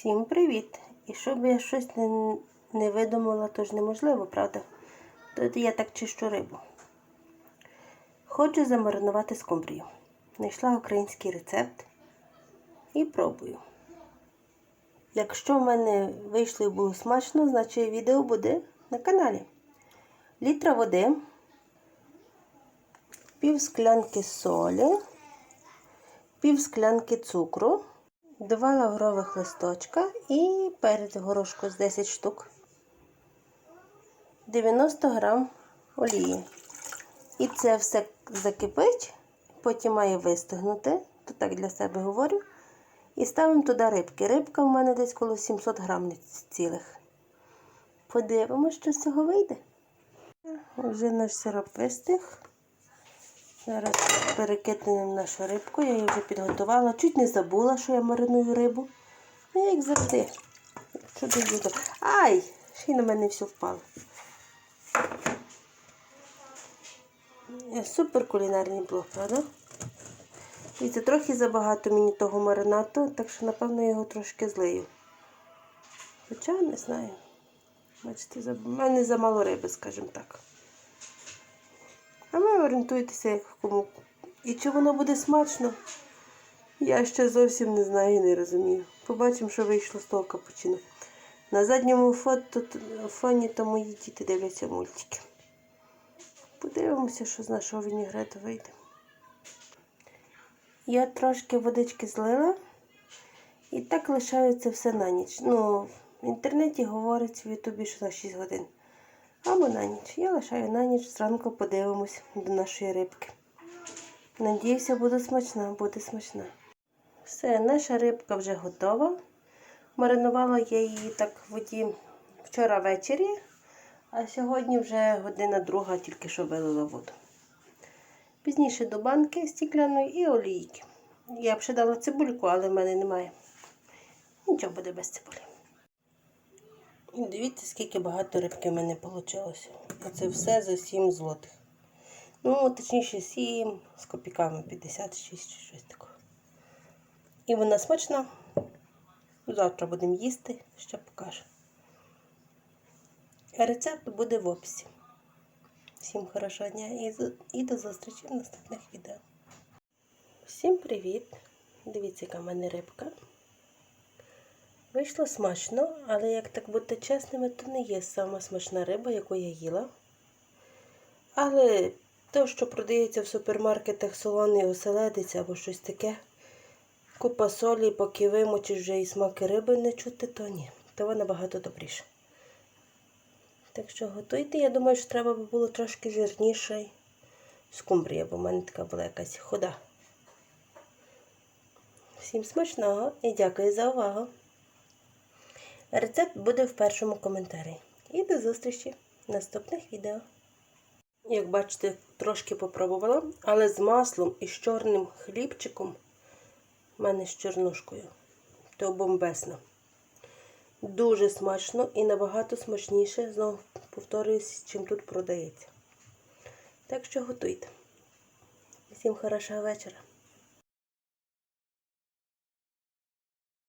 Всім привіт! І щоб я щось не, не видумала, то ж неможливо, правда? Тут я так чищу рибу. Хочу замаринувати скумбрію. Знайшла український рецепт і пробую. Якщо в мене вийшло і було смачно, значить відео буде на каналі. Літра води, пів склянки солі, пів склянки цукру, два лаврових листочка і перець горошку з 10 штук, 90 грам олії. І це все закипить, потім має вистигнути, то так для себе говорю. І ставимо туди рибки. Рибка в мене десь коло 700 грам цілих. Подивимося, що з цього вийде. Вже наш сироп вистиг. Зараз перекинемо нашу рибку, я її вже підготувала. Чуть не забула, що я мариную рибу. Ну, як завжди. Що дуже Ай! Ще й на мене все впало. Супер кулінарний блог, правда? І це трохи забагато мені того маринату, так що, напевно, я його трошки злию. Хоча не знаю. Бачите, в мене замало риби, скажімо так. А ви орієнтуєтеся, як кому. І чи воно буде смачно? Я ще зовсім не знаю і не розумію. Побачимо, що вийшло з того капучино. На задньому фото, фоні то мої діти дивляться мультики. Подивимося, що з нашого вінігрету вийде. Я трошки водички злила і так лишається все на ніч. Ну, в інтернеті говорить в Ютубі, що на 6 годин. Або на ніч. Я лишаю на ніч, зранку подивимось до нашої рибки. Надіюся, буде смачна, буде смачна. Все, наша рибка вже готова. Маринувала я її так в воді вчора ввечері, а сьогодні вже година друга, тільки що вилила воду. Пізніше до банки стікляної і олійки. Я б ще дала цибульку, але в мене немає. Нічого буде без цибулі. Дивіться, скільки багато рибки в мене вийшло. Оце все за 7 злотих. Ну, точніше, 7 з копійками 56 чи щось такого. І вона смачна. Завтра будемо їсти, ще покажу. Рецепт буде в описі. Всім хорошого дня і до зустрічі в наступних відео. Всім привіт! Дивіться, яка в мене рибка. Вийшло смачно, але як так бути чесними, то не є сама смачна риба, яку я їла. Але те, що продається в супермаркетах солоний оселедець або щось таке, купа солі, поки вимочиш вже і смаки риби не чути, то ні. То вона набагато добріша. Так що готуйте, я думаю, що треба би було трошки жирніше скумбрія, бо в мене така була якась хода. Всім смачного і дякую за увагу! Рецепт буде в першому коментарі. І до зустрічі в наступних відео. Як бачите, трошки попробувала, але з маслом і з чорним хлібчиком, в мене з чорнушкою, то бомбесно. Дуже смачно і набагато смачніше, знову повторююсь, чим тут продається. Так що готуйте. Всім хорошого вечора.